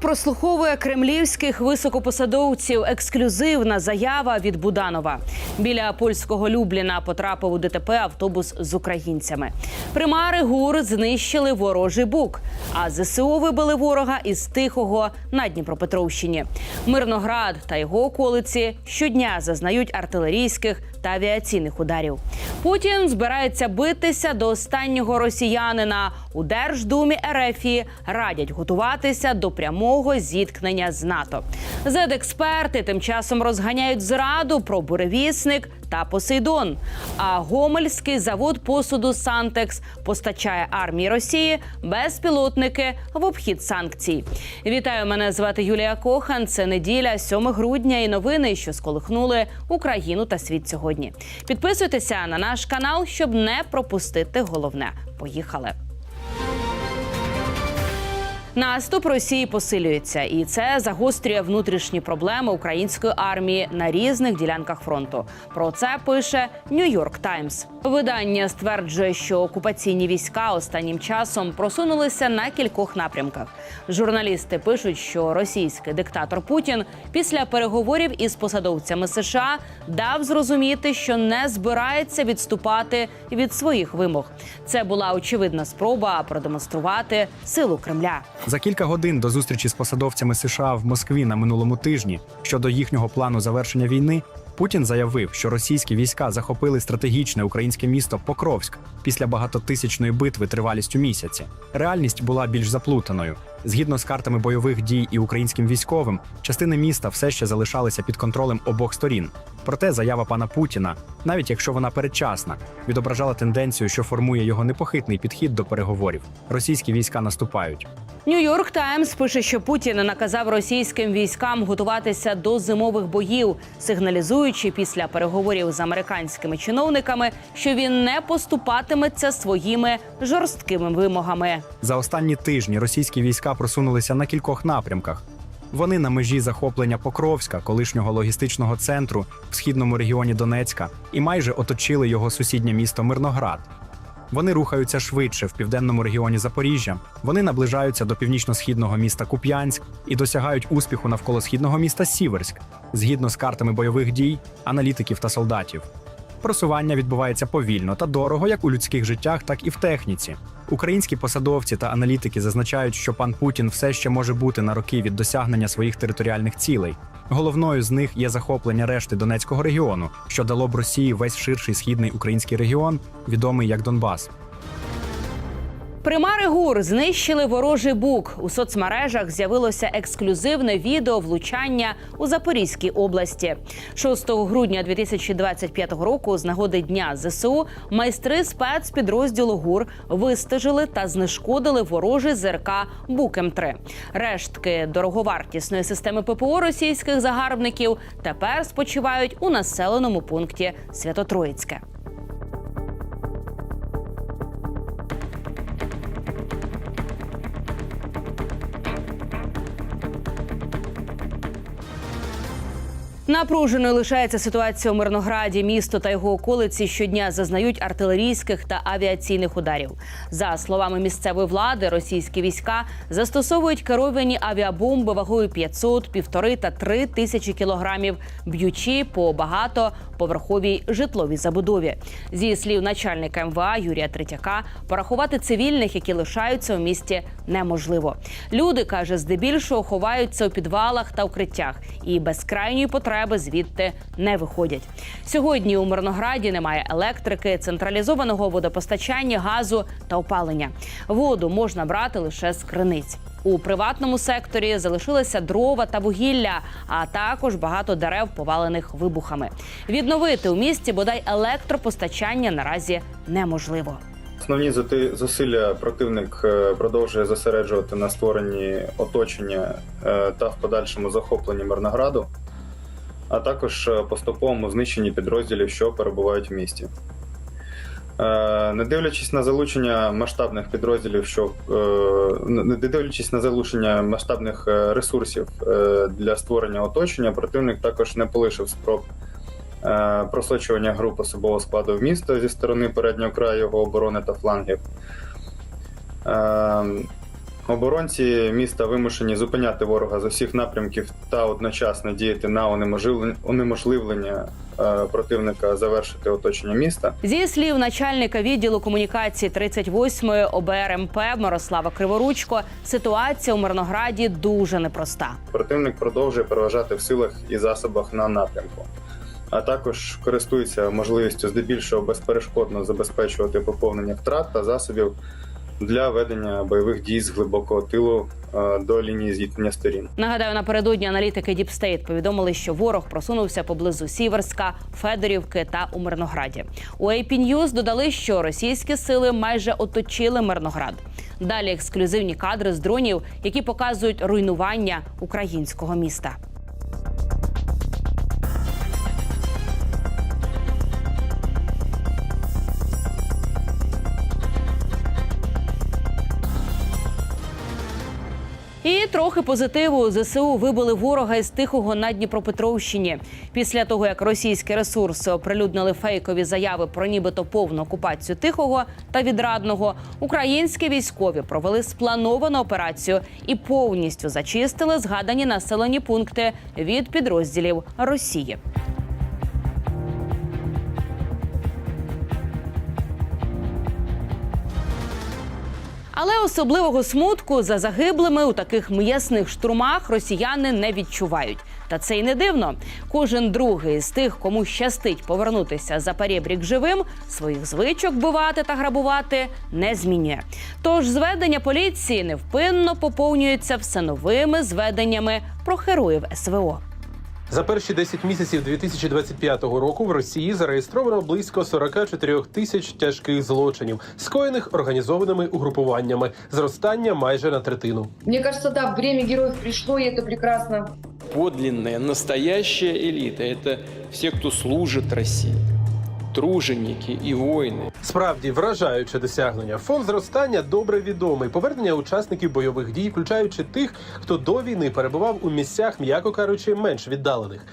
Прослуховує кремлівських високопосадовців. Ексклюзивна заява від Буданова. Біля польського Любліна потрапив у ДТП автобус з українцями. Примари ГУР знищили ворожий бук, а ЗСУ вибили ворога із Тихого на Дніпропетровщині. Мирноград та його околиці щодня зазнають артилерійських та авіаційних ударів. Путін збирається битися до останнього росіянина. У Держдумі РФ радять готуватися до прямого зіткнення з НАТО. Зедексперти тим часом розганяють зраду про буревісник та Посейдон. А Гомельський завод посуду Сантекс постачає армії Росії безпілотники в обхід санкцій. Вітаю, мене звати Юлія Кохан. Це неділя, 7 грудня, і новини, що сколихнули Україну та світ сьогодні. Підписуйтеся на наш канал, щоб не пропустити головне. Поїхали. Наступ Росії посилюється, і це загострює внутрішні проблеми української армії на різних ділянках фронту. Про це пише Нью-Йорк Таймс. Видання стверджує, що окупаційні війська останнім часом просунулися на кількох напрямках. Журналісти пишуть, що російський диктатор Путін після переговорів із посадовцями США дав зрозуміти, що не збирається відступати від своїх вимог. Це була очевидна спроба продемонструвати силу Кремля. За кілька годин до зустрічі з посадовцями США в Москві на минулому тижні щодо їхнього плану завершення війни. Путін заявив, що російські війська захопили стратегічне українське місто Покровськ після багатотисячної битви тривалістю місяці. Реальність була більш заплутаною. Згідно з картами бойових дій і українським військовим, частини міста все ще залишалися під контролем обох сторін. Проте заява пана Путіна, навіть якщо вона передчасна, відображала тенденцію, що формує його непохитний підхід до переговорів. Російські війська наступають. Нью-Йорк Таймс пише, що Путін наказав російським військам готуватися до зимових боїв, сигналізуючи після переговорів з американськими чиновниками, що він не поступатиметься своїми жорсткими вимогами. За останні тижні російські війська просунулися на кількох напрямках. Вони на межі захоплення Покровська, колишнього логістичного центру в східному регіоні Донецька, і майже оточили його сусіднє місто Мирноград. Вони рухаються швидше в південному регіоні Запоріжжя. Вони наближаються до північно-східного міста Куп'янськ і досягають успіху навколо східного міста Сіверськ, згідно з картами бойових дій, аналітиків та солдатів. Просування відбувається повільно та дорого як у людських життях, так і в техніці. Українські посадовці та аналітики зазначають, що пан Путін все ще може бути на роки від досягнення своїх територіальних цілей. Головною з них є захоплення решти Донецького регіону, що дало б Росії весь ширший східний український регіон, відомий як Донбас. Примари ГУР знищили ворожий бук. У соцмережах з'явилося ексклюзивне відео влучання у Запорізькій області. 6 грудня 2025 року, з нагоди дня ЗСУ, майстри спецпідрозділу ГУР вистежили та знешкодили ворожий ЗРК Бук М3. Рештки дороговартісної системи ППО російських загарбників тепер спочивають у населеному пункті Святотроїцьке. Напруженою лишається ситуація у Мирнограді. Місто та його околиці щодня зазнають артилерійських та авіаційних ударів. За словами місцевої влади, російські війська застосовують керовані авіабомби вагою 500, півтори та три тисячі кілограмів, б'ючи по багатоповерховій житловій забудові. Зі слів начальника МВА Юрія Третяка, порахувати цивільних, які лишаються у місті, неможливо. Люди каже, здебільшого ховаються у підвалах та укриттях і без крайньої потреби звідти не виходять. Сьогодні у Мирнограді немає електрики, централізованого водопостачання, газу та опалення. Воду можна брати лише з криниць. У приватному секторі залишилися дрова та вугілля, а також багато дерев, повалених вибухами. Відновити у місті бодай електропостачання наразі неможливо. Основні зусилля противник е, продовжує зосереджувати на створенні оточення е, та в подальшому захопленні Мирнограду, а також е, поступовому знищенні підрозділів, що перебувають в місті. Е, Не дивлячись на залучення масштабних підрозділів, що е, не дивлячись на залучення масштабних е, ресурсів для створення оточення, противник також не полишив спроб просочування груп особового складу в місто зі сторони переднього краю його оборони та флангів. Оборонці міста вимушені зупиняти ворога з усіх напрямків та одночасно діяти на унеможливлення- унеможливлення е, противника завершити оточення міста. Зі слів начальника відділу комунікації 38-ї ОБРМП Мирослава Криворучко, ситуація у Мирнограді дуже непроста. Противник продовжує переважати в силах і засобах на напрямку, а також користується можливістю здебільшого безперешкодно забезпечувати поповнення втрат та засобів для ведення бойових дій з глибокого тилу е, до лінії зіткнення сторін. Нагадаю, напередодні аналітики State повідомили, що ворог просунувся поблизу Сіверська, Федорівки та у Мирнограді. У AP News додали, що російські сили майже оточили Мирноград. Далі ексклюзивні кадри з дронів, які показують руйнування українського міста. І трохи позитиву ЗСУ вибили ворога із тихого на Дніпропетровщині. Після того як російські ресурси оприлюднили фейкові заяви про нібито повну окупацію тихого та відрадного, українські військові провели сплановану операцію і повністю зачистили згадані населені пункти від підрозділів Росії. Але особливого смутку за загиблими у таких м'ясних штурмах росіяни не відчувають. Та це й не дивно. Кожен другий з тих, кому щастить повернутися за перебрік живим, своїх звичок бивати та грабувати не змінює. Тож зведення поліції невпинно поповнюються все новими зведеннями про героїв СВО. За перші 10 місяців 2025 року в Росії зареєстровано близько 44 тисяч тяжких злочинів, скоєних організованими угрупуваннями, зростання майже на третину. Мне кажется, да, время героев пришло, и это прекрасно. подлинная, настоящая элита – это все, кто служит России, труженики и воины. Справді вражаюче досягнення. Фон зростання добре відомий. Повернення учасників бойових дій, включаючи тих, хто до війни перебував у місцях, м'яко кажучи, менш віддалених.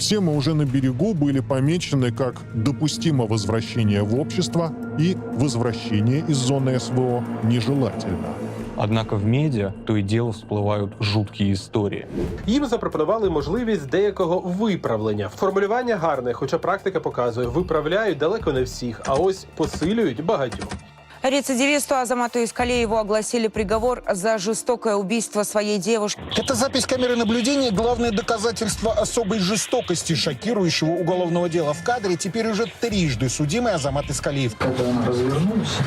Темы уже на берегу были помечены как допустимо возвращение в общество и возвращение из зоны СВО нежелательно. Однако в медиа то и дело всплывают жуткие истории. Їм запропонували можливість деякого виправлення. Формулювання гарне, хоча практика показує, виправляють далеко не всіх, а ось посилюють багатьох. Рецидивисту Азамату Искалееву огласили приговор за жестокое убийство своей девушки. Это запись камеры наблюдения, главное доказательство особой жестокости шокирующего уголовного дела в кадре. Теперь уже трижды судимый Азамат Искалиев. Когда она развернулась,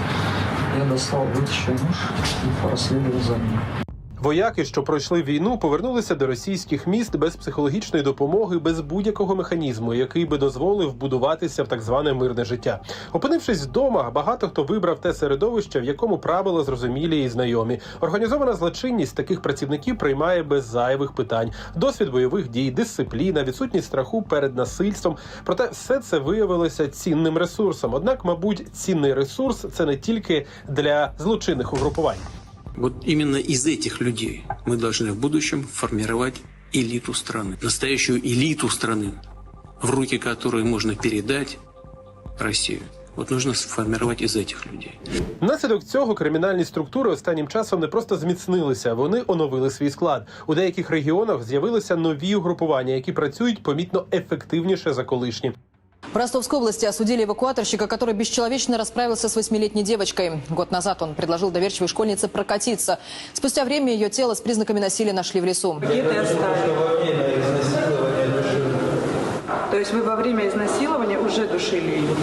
я достал, вытащил нож и проследовал за ней. Вояки, що пройшли війну, повернулися до російських міст без психологічної допомоги, без будь-якого механізму, який би дозволив будуватися в так зване мирне життя. Опинившись вдома, багато хто вибрав те середовище, в якому правила зрозумілі і знайомі. Організована злочинність таких працівників приймає без зайвих питань: досвід бойових дій, дисципліна, відсутність страху перед насильством. Проте все це виявилося цінним ресурсом. Однак, мабуть, цінний ресурс це не тільки для злочинних угрупувань. Вот именно из этих людей мы должны в будущем формировать элиту страны. Настоящую элиту страны, в руки которой можно передать Россию. Вот нужно сформировать из этих людей. Внаслідок цього кримінальні структури останнім часом не просто зміцнилися, вони оновили свій склад. У деяких регіонах з'явилися нові угрупування, які працюють помітно ефективніше за колишні. В Ростовской области осудили эвакуаторщика, который бесчеловечно расправился с восьмилетней девочкой. Год назад он предложил доверчивой школьнице прокатиться. Спустя время ее тело с признаками насилия нашли в лесу. То есть вы во время изнасилования уже душили ее?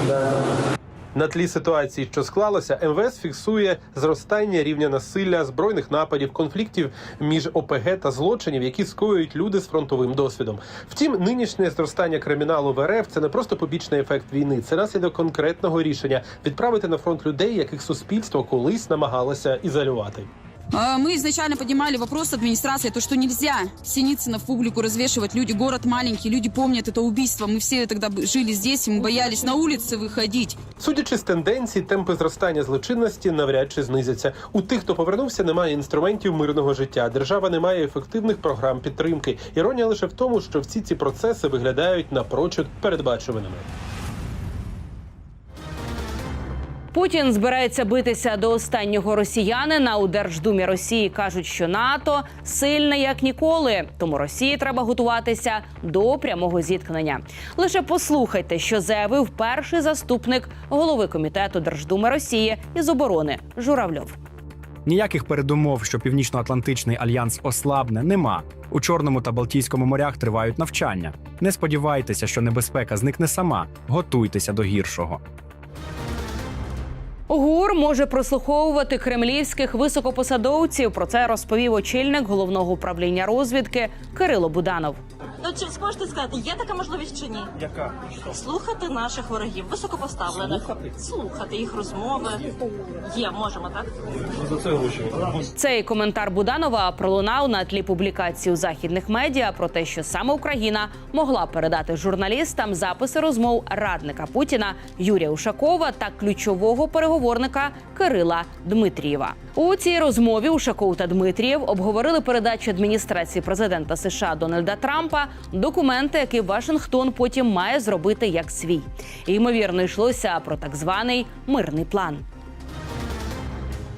На тлі ситуації, що склалося, МВС фіксує зростання рівня насилля, збройних нападів, конфліктів між ОПГ та злочинів, які скоюють люди з фронтовим досвідом. Втім, нинішнє зростання криміналу в РФ – це не просто побічний ефект війни, це наслідок конкретного рішення відправити на фронт людей, яких суспільство колись намагалося ізолювати. А, Мы изначально поднимали вопрос администрации, то, что нельзя Синицына в публику развешивать. Люди, город маленький, люди помнят это убийство. Мы все тогда б- жили здесь, и мы боялись на улицы выходить. Судячи з тенденцій, темпи зростання злочинності навряд чи знизяться. У тих, хто повернувся, немає інструментів мирного життя. Держава не має ефективних програм підтримки. Іронія лише в тому, що всі ці процеси виглядають напрочуд передбачуваними. Путін збирається битися до останнього росіянина. У Держдумі Росії кажуть, що НАТО сильне як ніколи. Тому Росії треба готуватися до прямого зіткнення. Лише послухайте, що заявив перший заступник голови комітету Держдуми Росії із оборони Журавльов. Ніяких передумов, що Північно-Атлантичний альянс ослабне, нема. У Чорному та Балтійському морях тривають навчання. Не сподівайтеся, що небезпека зникне сама. Готуйтеся до гіршого. ГУР може прослуховувати кремлівських високопосадовців. Про це розповів очільник головного управління розвідки Кирило Буданов. Ну чи зможете сказати, є така можливість чи ні? Яка Слухати наших ворогів, високопоставлених, слухати, слухати їх розмови. Є, можемо так. за це гроші? Цей коментар Буданова пролунав на тлі публікації у західних медіа про те, що саме Україна могла передати журналістам записи розмов радника Путіна Юрія Ушакова та ключового переговорника Кирила Дмитрієва. У цій розмові Ушаков та Дмитрієв обговорили передачу адміністрації президента США Дональда Трампа документи, які Вашингтон потім має зробити як свій. І, ймовірно, йшлося про так званий мирний план.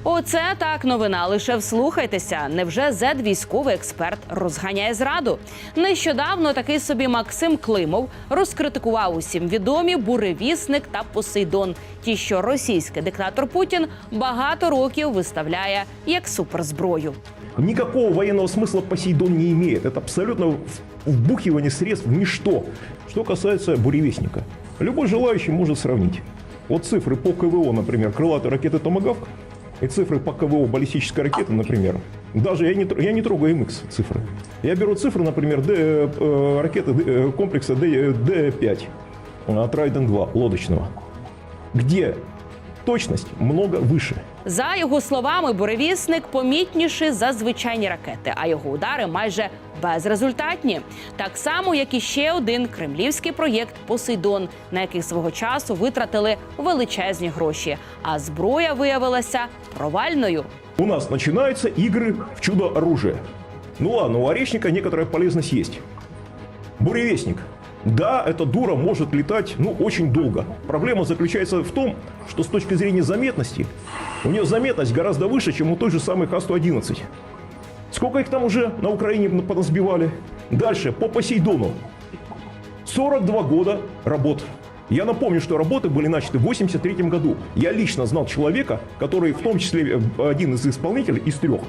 Оце так новина. Лише вслухайтеся. Невже зед військовий експерт розганяє зраду? Нещодавно такий собі Максим Климов розкритикував усім відомі буревісник та Посейдон. Ті, що російський диктатор Путін багато років виставляє як суперзброю. Никакого военного смысла Посейдон не имеет. Это абсолютно в- вбухивание средств в ничто. Что касается буревестника. Любой желающий может сравнить. Вот цифры по КВО, например, крылатой ракеты «Томагавк» и цифры по КВО баллистической ракеты, например. Даже я не, тр- я не трогаю МХ цифры. Я беру цифры, например, Д, э, ракеты э, комплекса Д, Д5 от Райден-2 лодочного, где точность много выше. За його словами, буревісник помітніший за звичайні ракети, а його удари майже безрезультатні. Так само, як і ще один кремлівський проєкт Посейдон, на який свого часу витратили величезні гроші. А зброя виявилася провальною. У нас начинаются игры в чудо-оружие. Ну ладно, у орешника некоторая полезность есть. Буревестник. Да, эта дура может летать, ну, очень долго. Проблема заключается в том, что с точки зрения заметности, у нее заметность гораздо выше, чем у той же самой Х-111. Сколько их там уже на Украине поназбивали? Дальше, по Посейдону. 42 года работ. Я напомню, что работы были начаты в 83 году. Я лично знал человека, который в том числе э, один из исполнителей из трех,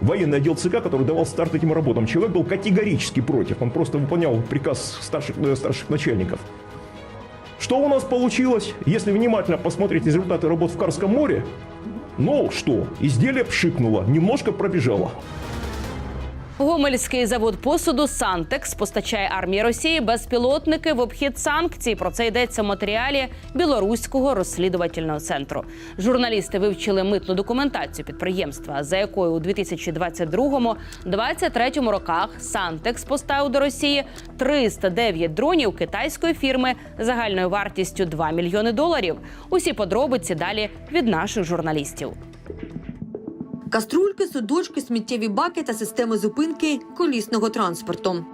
военный отдел ЦК, который давал старт этим работам. Человек был категорически против. Он просто выполнял приказ старших, э, старших начальников. Что у нас получилось? Если внимательно посмотреть результаты работ в Карском море, ну что, изделие пшикнуло, немножко пробежало. Гомельський завод посуду Сантекс постачає армії Росії безпілотники в обхід санкцій. Про це йдеться в матеріалі білоруського розслідувального центру. Журналісти вивчили митну документацію підприємства, за якою у 2022-2023 роках Сантекс поставив до Росії 309 дронів китайської фірми загальною вартістю 2 мільйони доларів. Усі подробиці далі від наших журналістів. Каструльки, судочки, сміттєві баки та системи зупинки колісного транспорту.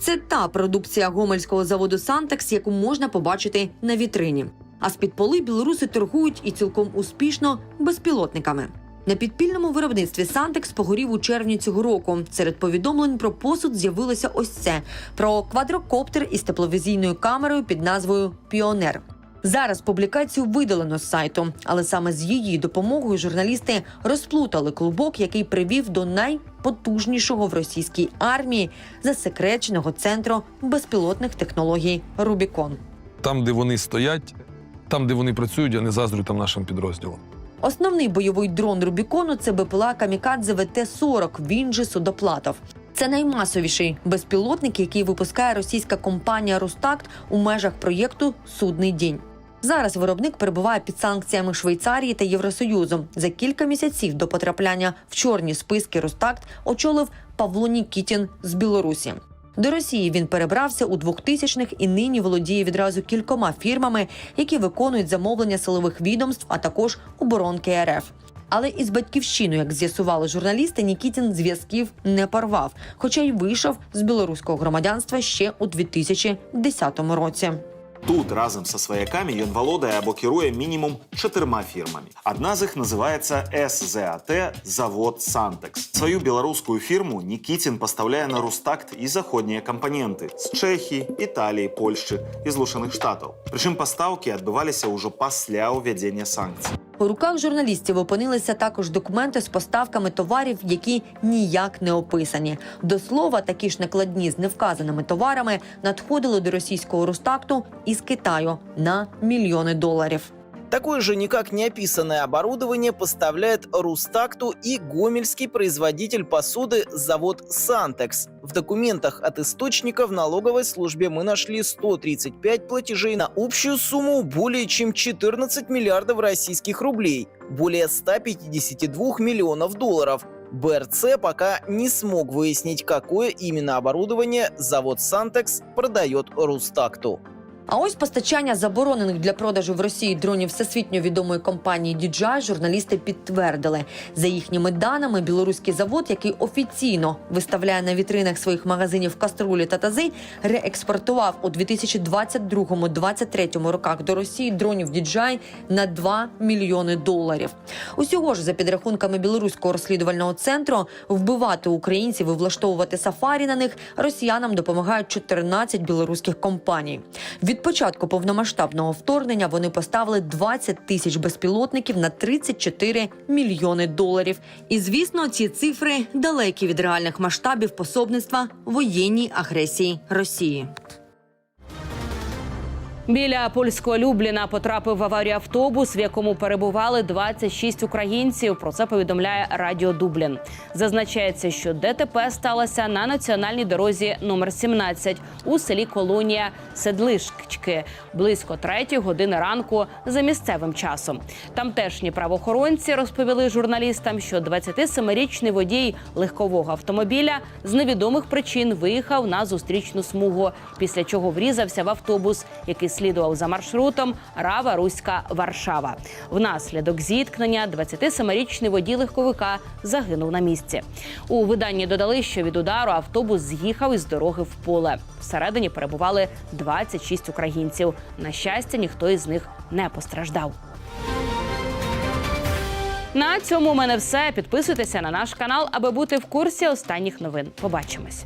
Це та продукція гомельського заводу Сантекс, яку можна побачити на вітрині. А з-під поли білоруси торгують і цілком успішно безпілотниками. На підпільному виробництві Сантекс погорів у червні цього року. Серед повідомлень про посуд з'явилося ось це: про квадрокоптер із тепловізійною камерою під назвою Піонер. Зараз публікацію видалено з сайту, але саме з її допомогою журналісти розплутали клубок, який привів до найпотужнішого в російській армії засекреченого центру безпілотних технологій Рубікон. Там, де вони стоять, там, де вони працюють, я не заздрю там нашим підрозділам. Основний бойовий дрон Рубікону це БПЛА Камікадзе ВТ-40, він же Судоплатов. Це наймасовіший безпілотник, який випускає російська компанія Ростакт у межах проєкту Судний дінь. Зараз виробник перебуває під санкціями Швейцарії та Євросоюзу. За кілька місяців до потрапляння в чорні списки Ростакт очолив Павло Нікітін з Білорусі. До Росії він перебрався у 2000-х і нині володіє відразу кількома фірмами, які виконують замовлення силових відомств, а також оборонки РФ. Але із батьківщиною, як з'ясували журналісти, Нікітін зв'язків не порвав, хоча й вийшов з білоруського громадянства ще у 2010 році. Тут разом са сваякамі ён валодае або кіруе мінімум чатырма фірмамі. Адна з іх называецца СЗАТ завод Сантекс. Сваю беларускую фірму Нікіцін пастаўляе на Рустакт і заходнія кампаненты з Чэхіі, Італіі, Польшчы і злучаных штатаў. Прычым пастаўкі адбываліся ўжо пасля ўвядзення санкцый. У руках журналістів опинилися також документи з поставками товарів, які ніяк не описані. До слова, такі ж накладні з невказаними товарами надходили до російського Рустакту із Китаю на мільйони доларів. Такое же никак не описанное оборудование поставляет Рустакту и гомельский производитель посуды завод «Сантекс». В документах от источника в налоговой службе мы нашли 135 платежей на общую сумму более чем 14 миллиардов российских рублей, более 152 миллионов долларов. БРЦ пока не смог выяснить, какое именно оборудование завод «Сантекс» продает Рустакту. А ось постачання заборонених для продажу в Росії дронів всесвітньо відомої компанії DJI журналісти підтвердили. За їхніми даними, білоруський завод, який офіційно виставляє на вітринах своїх магазинів каструлі та тази, реекспортував у 2022-2023 роках до Росії дронів DJI на 2 мільйони доларів. Усього ж за підрахунками білоруського розслідувального центру вбивати українців і влаштовувати сафарі на них росіянам допомагають 14 білоруських компаній. Від початку повномасштабного вторгнення вони поставили 20 тисяч безпілотників на 34 мільйони доларів. І звісно, ці цифри далекі від реальних масштабів пособництва воєнній агресії Росії. Біля польського Любліна потрапив в аварію автобус, в якому перебували 26 українців. Про це повідомляє Радіо Дублін. Зазначається, що ДТП сталося на національній дорозі номер 17 у селі Колонія Седлишки близько 3 години ранку за місцевим часом. Тамтешні правоохоронці розповіли журналістам, що 27-річний водій легкового автомобіля з невідомих причин виїхав на зустрічну смугу, після чого врізався в автобус, який слідував за маршрутом Рава Руська Варшава. Внаслідок зіткнення 27-річний водій легковика загинув на місці. У виданні додали, що від удару автобус з'їхав із дороги в поле. Всередині перебували 26 українців. На щастя, ніхто із них не постраждав. На цьому у мене все. Підписуйтеся на наш канал, аби бути в курсі останніх новин. Побачимось.